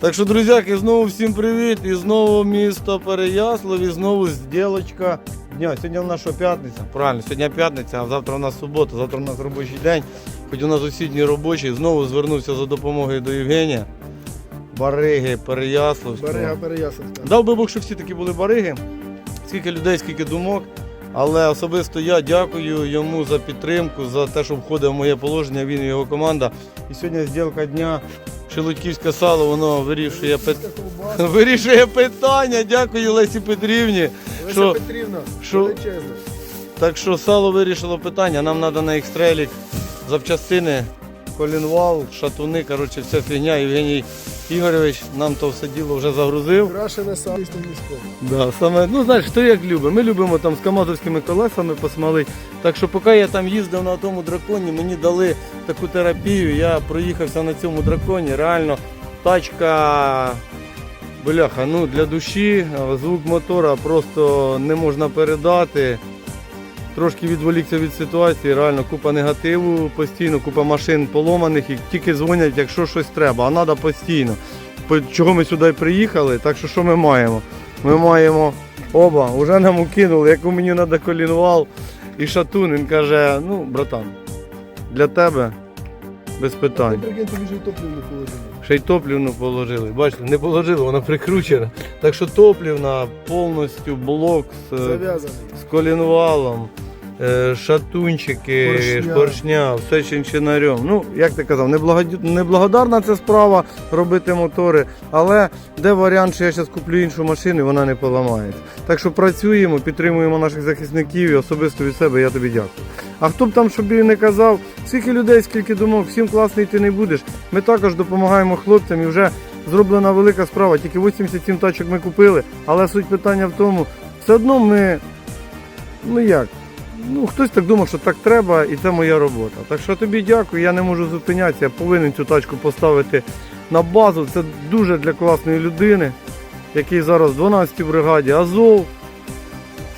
Так що, друзяки, знову всім привіт. І знову місто Переяслав, і знову зділочка дня. Сьогодні в нас що, п'ятниця? Правильно, сьогодні п'ятниця, а завтра у нас субота, завтра у нас робочий день. Хоч у нас осінній робочий, знову звернувся за допомогою до Євгенія. Бариги, Переяславського. Берега Переяславська. Дав би Бог, щоб всі такі були бариги. Скільки людей, скільки думок. Але особисто я дякую йому за підтримку, за те, що входив в моє положення, він і його команда. І сьогодні зділка дня. Шелудьківське сало, воно вирішує, пит... Вирішує питання. Дякую Лесі Петрівні. Що? Леся Петрівна, Що? Так що сало вирішило питання. Нам треба на екстрелік запчастини, колінвал, шатуни, коротше, вся фігня. Євгеній Ігорович нам то все діло вже загрузив. Сало місто місько. Да, саме, ну знаєш, хто як любить. Ми любимо там з камазовськими колесами посмалити. Так що поки я там їздив на тому драконі, мені дали таку терапію. Я проїхався на цьому драконі. Реально тачка. Бляха, ну для душі звук мотора просто не можна передати. Трошки відволікся від ситуації, реально купа негативу постійно, купа машин поломаних і тільки дзвонять, якщо щось треба, а треба постійно. Чого ми сюди приїхали, так що що ми маємо? Ми маємо оба, вже нам укинули, яку мені треба колінвал і шатун. Він каже, ну, братан, для тебе без питань. Ще й топлівну положили. Бачите, не положили, вона прикручена. Так що топлівна повністю блок з, з колінвалом, шатунчики, Поршня. поршня, все чинчинарем. Ну, як ти казав, неблагодарна ця справа робити мотори, але де варіант, що я зараз куплю іншу машину і вона не поламається. Так що працюємо, підтримуємо наших захисників і особисто від себе я тобі дякую. А хто б там собі не казав, скільки людей, скільки думок, всім класний ти не будеш. Ми також допомагаємо хлопцям і вже зроблена велика справа. Тільки 87 тачок ми купили, але суть питання в тому, все одно ми, ну як, ну хтось так думав, що так треба, і це моя робота. Так що тобі дякую, я не можу зупинятися, я повинен цю тачку поставити на базу. Це дуже для класної людини, який зараз в 12-й бригаді Азов.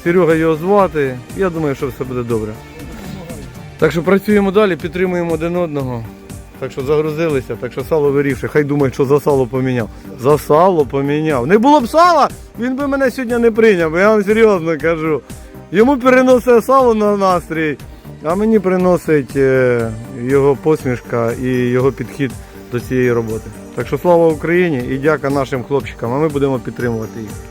Серега його звати. Я думаю, що все буде добре. Так що працюємо далі, підтримуємо один одного. Так що загрузилися, так що сало вирішує. Хай думають, що за сало поміняв. За сало поміняв. Не було б сала, він би мене сьогодні не прийняв, я вам серйозно кажу. Йому переносить сало на настрій, а мені приносить е, його посмішка і його підхід до цієї роботи. Так що слава Україні і дяка нашим хлопчикам, а ми будемо підтримувати їх.